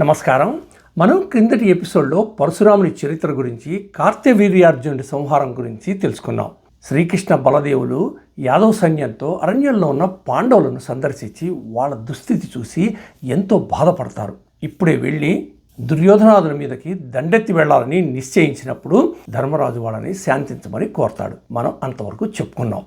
నమస్కారం. మనం క్రిందటి ఎపిసోడ్లో పరశురాముని చరిత్ర గురించి కార్తవీర్యార్జునుడి సంహారం గురించి తెలుసుకున్నాం. శ్రీకృష్ణ బలదేవులు యాదవ సైన్యంతో అరణ్యంలో ఉన్న పాండవులను సందర్శించి వాళ్ళ దుస్థితి చూసి ఎంతో బాధపడతారు. ఇప్పుడే వెళ్ళి దుర్యోధనాదుల మీదకి దండెత్తి వెళ్ళాలని నిశ్చయించినప్పుడు ధర్మరాజు వాళ్ళని శాంతించమని కోరతాడు. మనం అంతవరకు చెప్పుకున్నాం.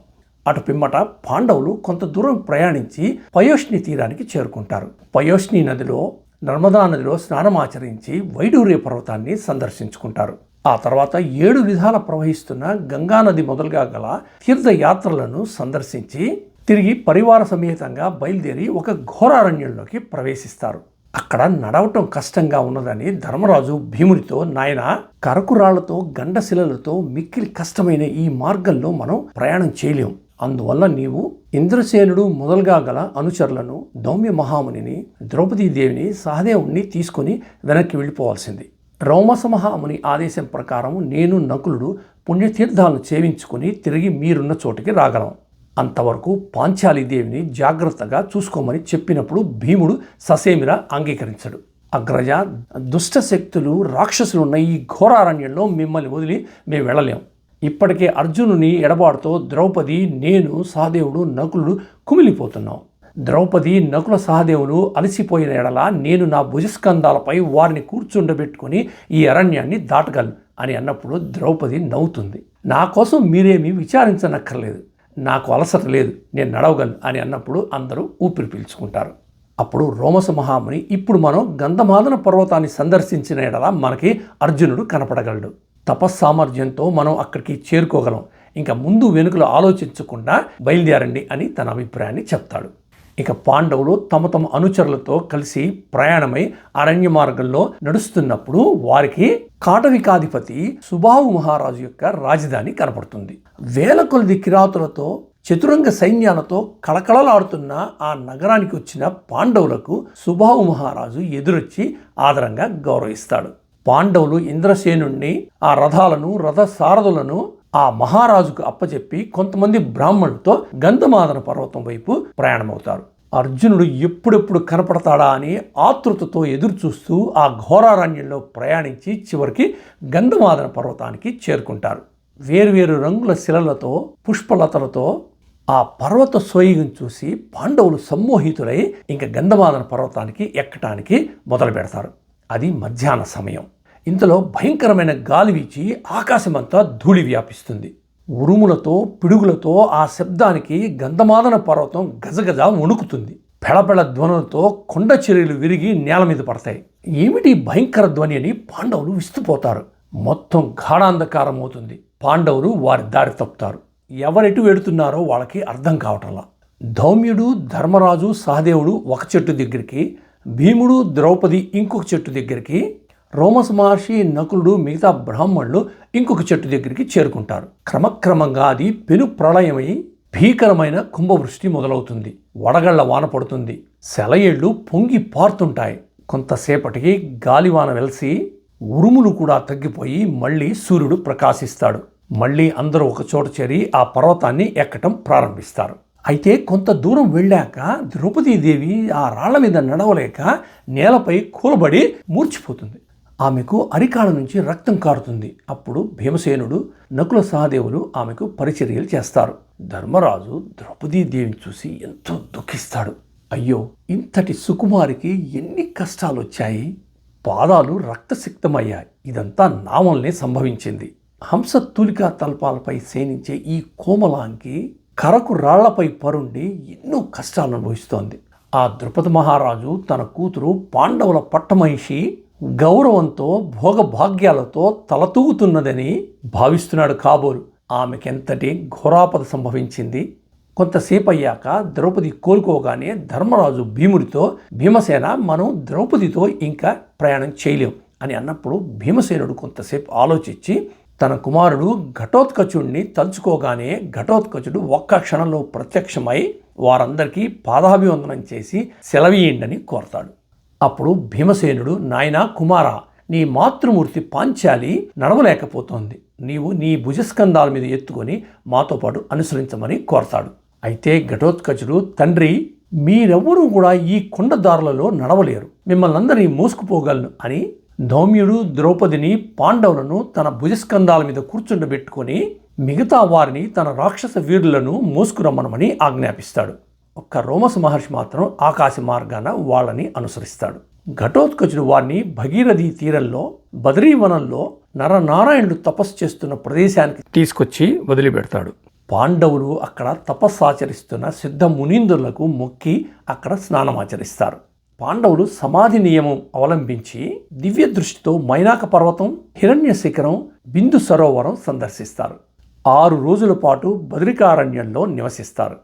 అటు పిమ్మట పాండవులు కొంత దూరం ప్రయాణించి పయోష్ని తీరానికి చేరుకుంటారు. పయోష్ని నదిలో నర్మదా నదిలో స్నానమాచరించి వైడూర్య పర్వతాన్ని సందర్శించుకుంటారు. ఆ తర్వాత ఏడు విధాల ప్రవహిస్తున్న గంగానది మొదలుగా గల తీర్థయాత్రలను సందర్శించి తిరిగి పరివార సమేతంగా బయలుదేరి ఒక ఘోరారణ్యంలోకి ప్రవేశిస్తారు. అక్కడ నడవటం కష్టంగా ఉన్నదని ధర్మరాజు భీమునితో నాయన కరకురాళ్ళతో గండశిలలతో మిక్కిలి కష్టమైన ఈ మార్గంలో మనం ప్రయాణం చేయలేం. అందువల్ల నీవు ఇంద్రసేనుడు మొదలుగా గల అనుచరులను దౌమ్య మహామునిని ద్రౌపదీదేవిని సహదేవుణ్ణి తీసుకొని వెనక్కి వెళ్ళిపోవాల్సింది. రౌమస మహాముని ఆదేశం ప్రకారం నేను నకులుడు పుణ్యతీర్థాలను చేయించుకుని తిరిగి మీరున్న చోటికి రాగలం. అంతవరకు పాంచాలీదేవిని జాగ్రత్తగా చూసుకోమని చెప్పినప్పుడు భీముడు ససేమిరా అంగీకరించడు. అగ్రజ దుష్ట శక్తులు ఈ ఘోరారణ్యంలో మిమ్మల్ని వదిలి మేము వెళ్ళలేం. ఇప్పటికే అర్జునుని ఎడబాటుతో ద్రౌపది నేను సహదేవుడు నకులుడు కుమిలిపోతున్నాం. ద్రౌపది నకుల సహదేవులు అలసిపోయిన ఎడల నేను నా భుజస్కంధాలపై వారిని కూర్చుండబెట్టుకుని ఈ అరణ్యాన్ని దాటగలను అని అన్నప్పుడు ద్రౌపది నవ్వుతుంది. నా కోసం మీరేమీ విచారించనక్కర్లేదు. నాకు అలసట లేదు. నేను నడవగలను అని అన్నప్పుడు అందరూ ఊపిరి పీల్చుకుంటారు. అప్పుడు రోమస మహాముని ఇప్పుడు మనం గంధమాదన పర్వతాన్ని సందర్శించిన ఎడల మనకి అర్జునుడు కనపడగలడు. తపస్సామర్థ్యంతో మనం అక్కడికి చేరుకోగలం. ఇంకా ముందు వెనుకలు ఆలోచించకుండా బయలుదేరండి అని తన అభిప్రాయాన్ని చెప్తాడు. ఇక పాండవులు తమ తమ అనుచరులతో కలిసి ప్రయాణమై అరణ్య మార్గంలో నడుస్తున్నప్పుడు వారికి కాటవికాధిపతి సుబాహు మహారాజు యొక్క రాజధాని కనపడుతుంది. వేల కొలది కిరాతులతో చతురంగ సైన్యాలతో కళకళలాడుతున్న ఆ నగరానికి వచ్చిన పాండవులకు సుబాహు మహారాజు ఎదురొచ్చి ఆదరంగా గౌరవిస్తాడు. పాండవులు ఇంద్రసేనుణ్ణి ఆ రథాలను రథ సారథులను ఆ మహారాజుకు అప్పచెప్పి కొంతమంది బ్రాహ్మణులతో గంధమాదన పర్వతం వైపు ప్రయాణమవుతారు. అర్జునుడు ఎప్పుడెప్పుడు కనపడతాడా అని ఆతృతతో ఎదురుచూస్తూ ఆ ఘోరారణ్యంలో ప్రయాణించి చివరికి గంధమాదన పర్వతానికి చేరుకుంటారు. వేరువేరు రంగుల శిలలతో పుష్పలతలతో ఆ పర్వత సోయిగం చూసి పాండవులు సమ్మోహితులై ఇంక గంధమాదన పర్వతానికి ఎక్కటానికి మొదలు పెడతారు అది మధ్యాహ్న సమయం. ఇంతలో భయంకరమైన గాలి వీచి ఆకాశమంతా ధూళి వ్యాపిస్తుంది. ఉరుములతో పిడుగులతో ఆ శబ్దానికి గంధమాదన పర్వతం గజగజ వణుకుతుంది. పెళపెళ ధ్వనులతో కొండ చర్యలు విరిగి నేల మీద పడతాయి. ఏమిటి భయంకర ధ్వని అని పాండవులు విస్తుపోతారు. మొత్తం గాఢాంధకారం అవుతుంది. పాండవులు వారి దారి తప్పుతారు. ఎవరెటు వెడుతున్నారో వాళ్ళకి అర్థం కావటంలా. ధౌమ్యుడు ధర్మరాజు సహదేవుడు ఒక చెట్టు దగ్గరికి భీముడు ద్రౌపది ఇంకొక చెట్టు దగ్గరికి రోమస్ మహర్షి నకులుడు మిగతా బ్రాహ్మణులు ఇంకొక చెట్టు దగ్గరికి చేరుకుంటారు. క్రమక్రమంగా అది పెను ప్రళయమై భీకరమైన కుంభవృష్టి మొదలవుతుంది. వడగళ్ళ వాన పడుతుంది. సెలయేళ్ళు పొంగి పారుతుంటాయి. కొంతసేపటికి గాలివాన వెలిసి ఉరుములు కూడా తగ్గిపోయి మళ్ళీ సూర్యుడు ప్రకాశిస్తాడు. మళ్ళీ అందరూ ఒక చోట చేరి ఆ పర్వతాన్ని ఎక్కటం ప్రారంభిస్తారు. అయితే కొంత దూరం వెళ్ళాక ద్రౌపదీదేవి ఆ రాళ్ళ మీద నడవలేక నేలపై కూలబడి మూర్చిపోతుంది. ఆమెకు అరికాల నుంచి రక్తం కారుతుంది. అప్పుడు భీమసేనుడు నకుల సహదేవులు ఆమెకు పరిచర్యలు చేస్తారు. ధర్మరాజు ద్రౌపదీదేవిని చూసి ఎంతో దుఃఖిస్తాడు. అయ్యో ఇంతటి సుకుమారికి ఎన్ని కష్టాలు వచ్చాయి పాదాలు రక్తసిక్తమయ్యాయి. ఇదంతా నా వల్లనే సంభవించింది. హంస తూలికా తల్పాలపై సేనించే ఈ కోమలాంకి కరకు రాళ్ళపై పరుండి ఎన్నో కష్టాలు అనుభవిస్తోంది ఆ ద్రుపద మహారాజు తన కూతురు పాండవుల పట్టమహిషి గౌరవంతో భోగభాగ్యాలతో తలతూగుతున్నదని భావిస్తున్నాడు కాబోలు. ఆమెకెంతటి ఘోరాపద సంభవించింది? కొంతసేపు అయ్యాక ద్రౌపది కోలుకోగానే ధర్మరాజు భీముడితో భీమసేన మనం ద్రౌపదితో ఇంకా ప్రయాణం చేయలేం అని అన్నప్పుడు భీమసేనుడు కొంతసేపు ఆలోచించి తన కుమారుడు ఘటోత్కచుడిని తలుచుకోగానే ఘటోత్కచుడు ఒక్క క్షణంలో ప్రత్యక్షమై వారందరికీ పాదాభివందనం చేసి సెలవీయండని కోరతాడు. అప్పుడు భీమసేనుడు నాయనా కుమార నీ మాతృమూర్తి పాంచాలి నడవలేకపోతోంది. నీవు నీ భుజస్కంధాల మీద ఎత్తుకొని మాతో పాటు అనుసరించమని కోరతాడు. అయితే ఘటోత్కచుడు తండ్రి మీరెవ్వరూ కూడా ఈ కొండదారులలో నడవలేరు. మిమ్మల్ని అందరినీ మోసుకుపోగలను అని ధౌమ్యుడు ద్రౌపదిని పాండవులను తన భుజస్కంధాల మీద కూర్చుండబెట్టుకొని మిగతా వారిని తన రాక్షస వీరులను మోసుకురమ్మనమని ఆజ్ఞాపిస్తాడు. ఒక్క రోమస్ మహర్షి మాత్రం ఆకాశ మార్గాన వాళ్ళని అనుసరిస్తాడు. ఘటోత్కచుడు వారిని భగీరథి తీరంలో బదరీవనంలో నరనారాయణుడు తపస్సు చేస్తున్న ప్రదేశానికి తీసుకొచ్చి వదిలిపెడతాడు. పాండవులు అక్కడ తపస్సాచరిస్తున్న సిద్ధ మునీందులకు మొక్కి అక్కడ స్నానమాచరిస్తారు. పాండవులు సమాధి నియమం అవలంబించి దివ్య దృష్టితో మైనాక పర్వతం హిరణ్య శిఖరం బిందు సరోవరం సందర్శిస్తారు. ఆరు రోజుల పాటు బదరికారణ్యంలో నివసిస్తారు.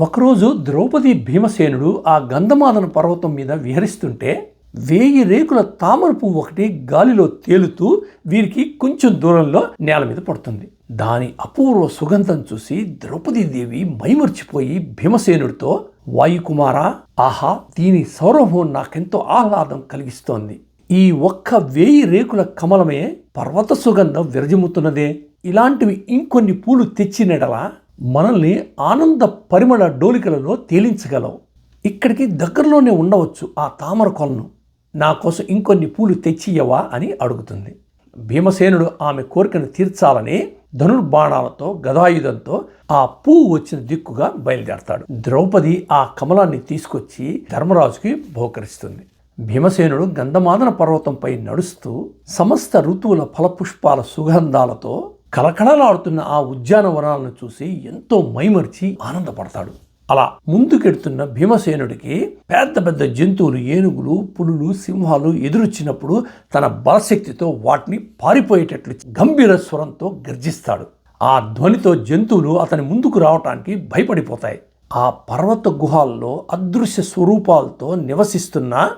ఒకరోజు ద్రౌపది భీమసేనుడు ఆ గంధమాదన పర్వతం మీద విహరిస్తుంటే వేయి రేకుల తామర పువ్వు ఒకటి గాలిలో తేలుతూ వీరికి కొంచెం దూరంలో నేల మీద పడుతుంది. దాని అపూర్వ సుగంధం చూసి ద్రౌపదీదేవి మైమర్చిపోయి భీమసేనుడితో వాయుకుమార ఆహా దీని సౌరభం నాకెంతో ఆహ్లాదం కలిగిస్తోంది. ఈ ఒక్క వేయి రేకుల కమలమే పర్వత సుగంధం విరజిమ్ముతున్నదే. ఇలాంటివి ఇంకొన్ని పూలు తెచ్చినడలా మనల్ని ఆనంద పరిమళ డోలికలలో తేలించగలవు. ఇక్కడికి దగ్గరలోనే ఉండవచ్చు ఆ తామర కొలను. నా కోసం ఇంకొన్ని పూలు తెచ్చియవా అని అడుగుతుంది. భీమసేనుడు ఆమె కోరికను తీర్చాలని ధనుర్బాణాలతో గదాయుధంతో ఆ పువ్వు వచ్చిన దిక్కుగా బయలుదేరతాడు. ద్రౌపది ఆ కమలాన్ని తీసుకొచ్చి ధర్మరాజుకి బహుకరిస్తుంది. భీమసేనుడు గంధమాదన పర్వతంపై నడుస్తూ సమస్త ఋతువుల ఫలపుష్పాల సుగంధాలతో కలకళలాడుతున్న ఆ ఉద్యానవనాలను చూసి ఎంతో మైమర్చి ఆనందపడతాడు. అలా ముందుకెడుతున్న భీమసేనుడికి పెద్ద పెద్ద జంతువులు ఏనుగులు పులులు సింహాలు ఎదురొచ్చినప్పుడు తన బలశక్తితో వాటిని పారిపోయేటట్లు గంభీర స్వరంతో గర్జిస్తాడు. ఆ ధ్వనితో జంతువులు అతని ముందుకు రావటానికి భయపడిపోతాయి. ఆ పర్వత గుహాల్లో అదృశ్య స్వరూపాలతో నివసిస్తున్న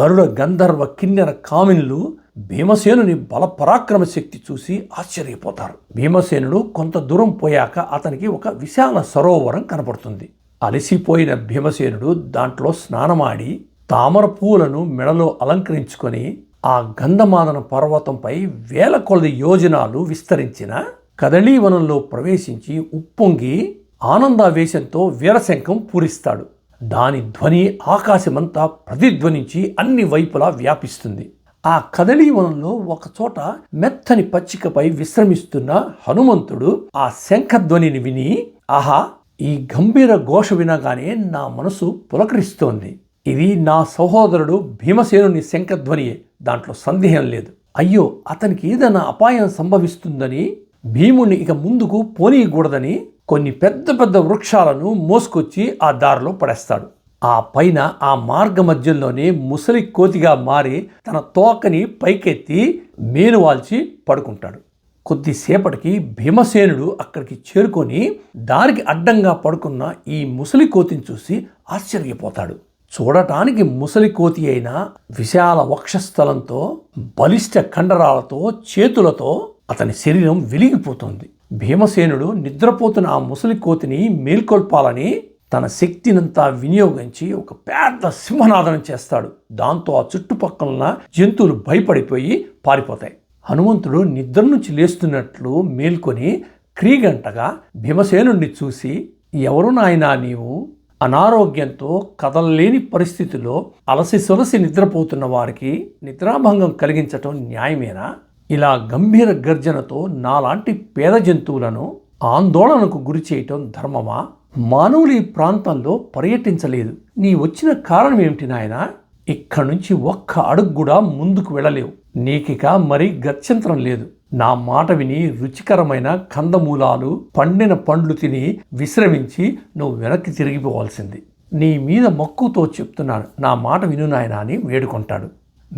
గరుడ గంధర్వ కిన్నెర కామిన్లు భీమసేనుని బలపరాక్రమ శక్తి చూసి ఆశ్చర్యపోతారు. భీమసేనుడు కొంత దూరం పోయాక అతనికి ఒక విశాల సరోవరం కనపడుతుంది. అలసిపోయిన భీమసేనుడు దాంట్లో స్నానమాడి తామర పువ్వులను మెడలో అలంకరించుకొని ఆ గంధమాదన పర్వతంపై వేల కొలది యోజనాలు విస్తరించిన కదళీవనంలో ప్రవేశించి ఉప్పొంగి ఆనందావేశంతో వీరశంఖం పూరిస్తాడు. దాని ధ్వని ఆకాశమంతా ప్రతిధ్వనించి అన్ని వైపులా వ్యాపిస్తుంది. ఆ కదలీవనంలో ఒకచోట మెత్తని పచ్చికపై విశ్రమిస్తున్న హనుమంతుడు ఆ శంఖధ్వనిని విని ఆహా ఈ గంభీర ఘోష వినగానే నా మనసు పులకరిస్తోంది. ఇది నా సహోదరుడు భీమసేనుని శంఖధ్వనియే దాంట్లో సందేహం లేదు. అయ్యో అతనికి ఏదైనా అపాయం సంభవిస్తుందని భీముని ఇక ముందుకు పోనీయకూడదని కొన్ని పెద్ద పెద్ద వృక్షాలను మోసుకొచ్చి ఆ దారిలో పడేస్తాడు. ఆ పైన ఆ మార్గ మధ్యంలోనే ముసలి కోతిగా మారి తన తోకని పైకెత్తి మేనువాల్చి పడుకుంటాడు. కొద్దిసేపటికి భీమసేనుడు అక్కడికి చేరుకొని దారికి అడ్డంగా పడుకున్న ఈ ముసలి కోతిని చూసి ఆశ్చర్యపోతాడు. చూడటానికి ముసలి కోతి అయిన విశాల వక్షస్థలంతో బలిష్ట కండరాలతో చేతులతో అతని శరీరం వెలిగిపోతుంది. భీమసేనుడు నిద్రపోతున్న ఆ ముసలి కోతిని మేల్కొల్పాలని తన శక్తినంతా వినియోగించి ఒక పెద్ద సింహనాదనం చేస్తాడు. దాంతో ఆ చుట్టుపక్కల జంతువులు భయపడిపోయి పారిపోతాయి. హనుమంతుడు నిద్ర నుంచి లేస్తున్నట్లు మేల్కొని క్రీగంటగా భీమసేనుణ్ణి చూసి ఎవరు నాయనా నీవు? అనారోగ్యంతో కదలలేని పరిస్థితిలో అలసి సొలసి నిద్రపోతున్న వారికి నిద్రాభంగం కలిగించటం న్యాయమేనా? ఇలా గంభీర గర్జనతో నాలాంటి పేద జంతువులను ఆందోళనకు గురి చేయటం ధర్మమా? మానవులు ఈ ప్రాంతంలో పర్యటించలేదు. నీ వచ్చిన కారణం ఏమిటి నాయనా? ఇక్కడి నుంచి ఒక్క అడుగు కూడా ముందుకు వెళ్ళలేవు. నీకిక మరీ గత్యంతరం లేదు. నా మాట విని రుచికరమైన కందమూలాలు పండిన పండ్లు తిని విశ్రమించి నువ్వు వెనక్కి తిరిగిపోవాల్సింది నీ మీద మక్కువతో చెప్తున్నాను. నా మాట విను నాయనా అని వేడుకుంటాడు.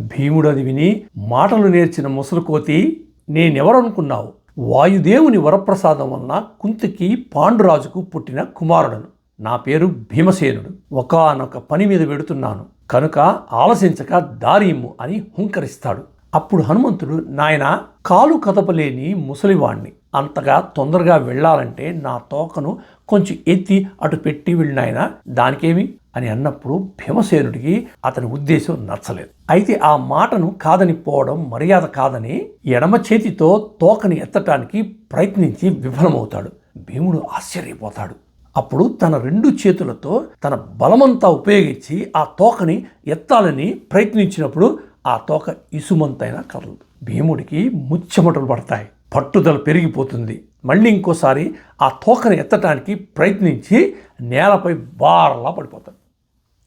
భీముడు అది విని మాటలు నేర్చిన ముసలుకోతి నేనెవరనుకున్నావు? వాయుదేవుని వరప్రసాదం వలన కుంతికి పాండురాజుకు పుట్టిన కుమారుడను. నా పేరు భీమసేనుడు. ఒకనొక పని మీద పెడుతున్నాను కనుక ఆలసించక దారి అని హుంకరిస్తాడు. అప్పుడు హనుమంతుడు నాయన కాలు కదపలేని ముసలివాణ్ణి. అంతగా తొందరగా వెళ్ళాలంటే నా తోకను కొంచెం ఎత్తి అటు పెట్టి వెళ్ళినాయన దానికేమి? అని అన్నప్పుడు భీమసేనుడికి అతని ఉద్దేశం నచ్చలేదు. అయితే ఆ మాటను కాదని పోవడం మర్యాద కాదని ఎడమ చేతితో తోకని ఎత్తటానికి ప్రయత్నించి విఫలమవుతాడు. భీముడు ఆశ్చర్యపోతాడు. అప్పుడు తన రెండు చేతులతో తన బలమంతా ఉపయోగించి ఆ తోకని ఎత్తాలని ప్రయత్నించినప్పుడు ఆ తోక ఇసుమంతైనా కదలదు. భీముడికి ముచ్చమటలు పడతాయి. పట్టుదల పెరిగిపోతుంది. మళ్ళీ ఇంకోసారి ఆ తోకని ఎత్తటానికి ప్రయత్నించి నేలపై బారలా పడిపోతాడు.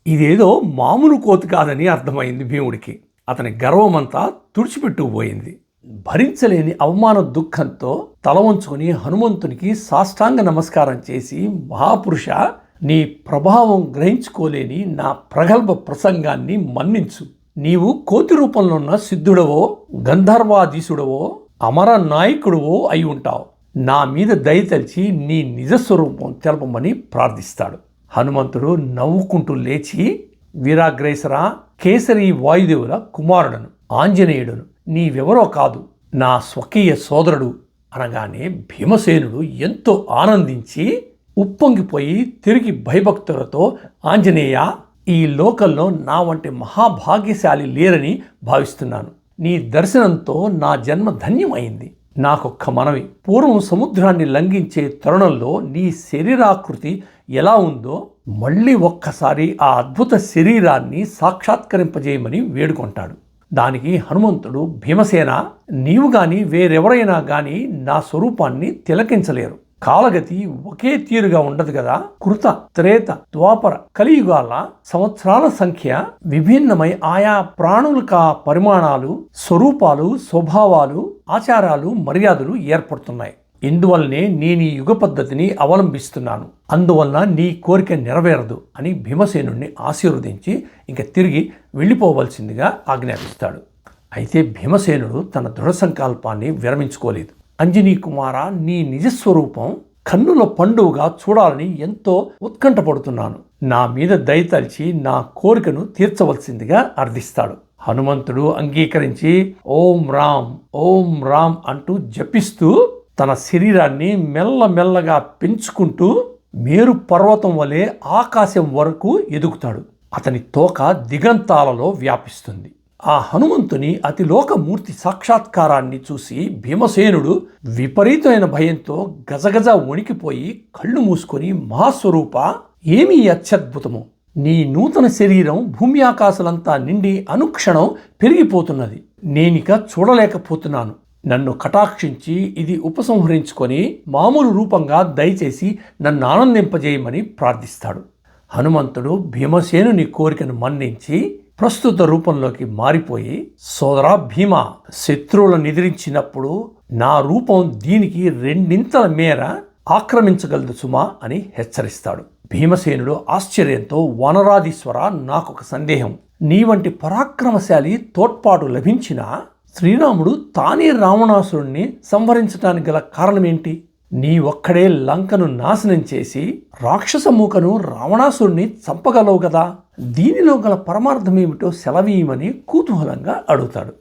ఇదేదో మామూలు కోతి కాదని అర్థమైంది భీముడికి. అతని గర్వమంతా తుడిచిపెట్టుకుపోయింది భరించలేని అవమాన దుఃఖంతో తల వంచుకొని హనుమంతునికి సాష్టాంగ నమస్కారం చేసి మహాపురుష నీ ప్రభావం గ్రహించుకోలేని నా ప్రగల్భ ప్రసంగాన్ని మన్నించు. నీవు కోతి రూపంలో ఉన్న సిద్ధుడవో గంధర్వాధీశుడవో అమర నాయకుడువో అయి ఉంటావు. నా మీద దయతలిచి నీ నిజస్వరూపం తెలపమని ప్రార్థిస్తాడు. హనుమంతుడు నవ్వుకుంటూ లేచి వీరాగ్రేసరా కేసరి వాయుదేవుల కుమారుడను ఆంజనేయుడును నీవెవరో కాదు నా స్వకీయ సోదరుడు అనగానే భీమసేనుడు ఎంతో ఆనందించి ఉప్పొంగిపోయి తిరిగి భయభక్తులతో ఆంజనేయ ఈ లోకంలో నా వంటి మహాభాగ్యశాలి లేరని భావిస్తున్నాను. నీ దర్శనంతో నా జన్మ ధన్యమైంది. నాకొక్క మనవి. పూర్వం సముద్రాన్ని లంఘించే తరుణంలో నీ శరీరాకృతి ఎలా ఉందో మళ్ళీ ఒక్కసారి ఆ అద్భుత శరీరాన్ని సాక్షాత్కరింపజేయమని వేడుకుంటాడు. దానికి హనుమంతుడు భీమసేన నీవు గాని వేరెవరైనా గాని నా స్వరూపాన్ని తిలకించలేరు. కాలగతి ఒకే తీరుగా ఉండదు కదా. కృత త్రేత ద్వాపర కలియుగాల సంవత్సరాల సంఖ్య విభిన్నమై ఆయా ప్రాణులక పరిమాణాలు స్వరూపాలు స్వభావాలు ఆచారాలు మర్యాదలు ఏర్పడుతున్నాయి. ఇందువల్లనే నేను ఈ యుగ పద్ధతిని అవలంబిస్తున్నాను. అందువలన నీ కోరిక నెరవేరదు అని భీమసేనుణ్ణి ఆశీర్వదించి ఇంక తిరిగి వెళ్ళిపోవలసిందిగా ఆజ్ఞాపిస్తాడు. అయితే భీమసేనుడు తన దృఢ సంకల్పాన్ని విరమించుకోలేదు. అంజనీ కుమార నీ నిజస్వరూపం కన్నుల పండువుగా చూడాలని ఎంతో ఉత్కంఠపడుతున్నాను. నా మీద దయతలిచి నా కోరికను తీర్చవలసిందిగా అర్థిస్తాడు. హనుమంతుడు అంగీకరించి ఓం రామ్ ఓం రామ్ అంటూ జపిస్తూ తన శరీరాన్ని మెల్లమెల్లగా పెంచుకుంటూ మేరు పర్వతం వలె ఆకాశం వరకు ఎదుగుతాడు. అతని తోక దిగంతాలలో వ్యాపిస్తుంది. ఆ హనుమంతుని అతిలోక మూర్తి సాక్షాత్కారాన్ని చూసి భీమసేనుడు విపరీతమైన భయంతో గజగజ వణికిపోయి కళ్ళు మూసుకొని మహాస్వరూప ఏమీ అత్యద్భుతము. నీ నూతన శరీరం భూమి ఆకాశాలంతా నిండి అనుక్షణం పెరిగిపోతున్నది. నేనిక చూడలేకపోతున్నాను. నన్ను కటాక్షించి ఇది ఉపసంహరించుకొని మామూలు రూపంగా దయచేసి నన్ను ఆనందింపజేయమని ప్రార్థిస్తాడు. హనుమంతుడు భీమసేనుని కోరికను మన్నించి ప్రస్తుత రూపంలోకి మారిపోయి సోదరా భీమ శత్రువులను నిద్రించినప్పుడు నా రూపం దీనికి రెండింతల మేర ఆక్రమించగలదు సుమా అని హెచ్చరిస్తాడు. భీమసేనుడు ఆశ్చర్యంతో వనరాధీశ్వర నాకొక సందేహం. నీ వంటి పరాక్రమశాలి తోడ్పాటు లభించినా శ్రీరాముడు తానే రావణాసురుణ్ణి సంహరించడానికి గల కారణమేంటి? నీ ఒక్కడే లంకను నాశనం చేసి రాక్షస మూకను రావణాసురుణ్ణి చంపగలవు కదా? దీనిలో గల పరమార్థమేమిటో సెలవీయమని కుతూహలంగా అడుగుతాడు.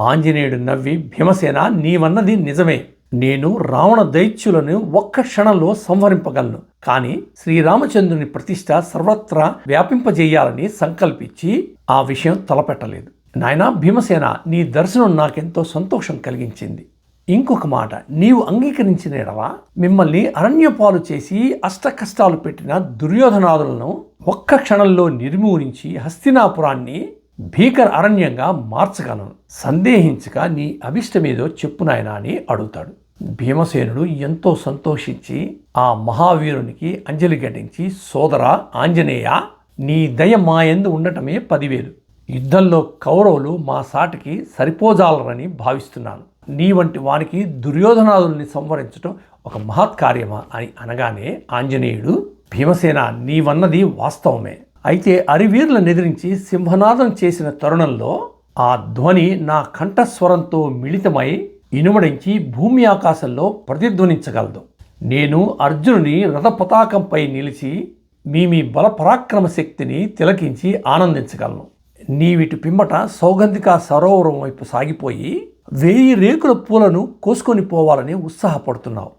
ఆంజనేయుడు నవ్వి భీమసేన నీవన్నది నిజమే. నేను రావణ దైత్యులను ఒక్క క్షణంలో సంహరింపగలను. కానీ శ్రీరామచంద్రుని ప్రతిష్ట సర్వత్రా వ్యాపింపజేయాలని సంకల్పించి ఆ విషయం తలపెట్టలేదు. నాయనా భీమసేన నీ దర్శనం నాకెంతో సంతోషం కలిగించింది. ఇంకొక మాట నీవు అంగీకరించిన ఎడల మిమ్మల్ని అరణ్యపాలు చేసి అష్ట కష్టాలు పెట్టిన దుర్యోధనాదులను ఒక్క క్షణంలో నిర్మూలించి హస్తినాపురాన్ని భీకర అరణ్యంగా మార్చగలను. సందేహించక నీ అభిష్టమేదో చెప్పు నాయనా అని అడుగుతాడు. భీమసేనుడు ఎంతో సంతోషించి ఆ మహావీరునికి అంజలి ఘటించి సోదర ఆంజనేయ నీ దయ మాయందు ఉండటమే పదివేలు. యుద్ధంలో కౌరవులు మా సాటికి సరిపోజాలరని భావిస్తున్నాను నీ వంటి వానికి దుర్యోధనాదుల్ని సంవరించడం ఒక మహత్కార్యమా అని అనగానే ఆంజనేయుడు భీమసేన నీవన్నది వాస్తవమే. అయితే అరివీర్లను ఎదిరించి సింహనాదం చేసిన తరుణంలో ఆ ధ్వని నా కంఠస్వరంతో మిళితమై ఇనుమడించి భూమి ఆకాశంలో ప్రతిధ్వనించగలదు. నేను అర్జునుని రథపతాకంపై నిలిచి మీ మీ బల పరాక్రమ శక్తిని తిలకించి ఆనందించగలను. నీవిటి పిమ్మట సౌగంధిక సరోవరం వైపు సాగిపోయి వేయి రేకుల పూలను కోసుకొని పోవాలని ఉత్సాహపడుతున్నావు.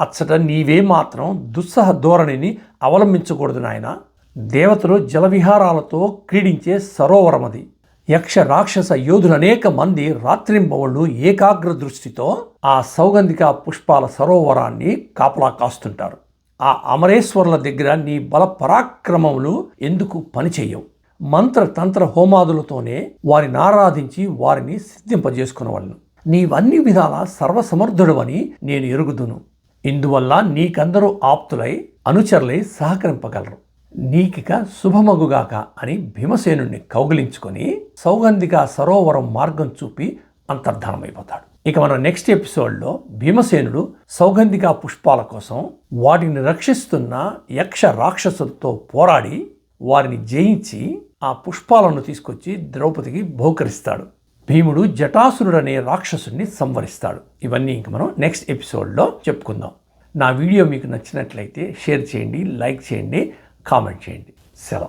అచ్చట నీవే మాత్రం దుస్సహ ధోరణిని అవలంబించకూడదు నాయన. దేవతలు జలవిహారాలతో క్రీడించే సరోవరమది. యక్ష రాక్షస యోధులు అనేక మంది రాత్రింబవళ్ళు ఏకాగ్ర దృష్టితో ఆ సౌగంధిక పుష్పాల సరోవరాన్ని కాపలా కాస్తుంటారు. ఆ అమరేశ్వరుల దగ్గర నీ బల పరాక్రమములు ఎందుకు పనిచేయవు? మంత్ర తంత్ర హోమాదులతోనే వారిని ఆరాధించి వారిని సిద్ధింపజేసుకునేవాళ్ళను నీవన్ని విధాల సర్వసమర్థుడవని నేను ఎరుగుదును. ఇందువల్ల నీకందరూ ఆప్తులై అనుచరులై సహకరింపగలరు. నీకిక శుభమగుగాక అని భీమసేనుణ్ణి కౌగిలించుకొని సౌగంధిక సరోవరం మార్గం చూపి అంతర్ధానమైపోతాడు. ఇక మనం నెక్స్ట్ ఎపిసోడ్లో భీమసేనుడు సౌగంధిక పుష్పాల కోసం వాటిని రక్షిస్తున్న యక్ష రాక్షసులతో పోరాడి వారిని జయించి ఆ పుష్పాలను తీసుకొచ్చి ద్రౌపదికి బహుకరిస్తాడు. భీముడు జటాసురుడనే రాక్షసుని రాక్షసుడిని సంవరిస్తాడు. ఇవన్నీ ఇంక మనం నెక్స్ట్ ఎపిసోడ్లో చెప్పుకుందాం. నా వీడియో మీకు నచ్చినట్లయితే షేర్ చేయండి లైక్ చేయండి కామెంట్ చేయండి. సెలవు.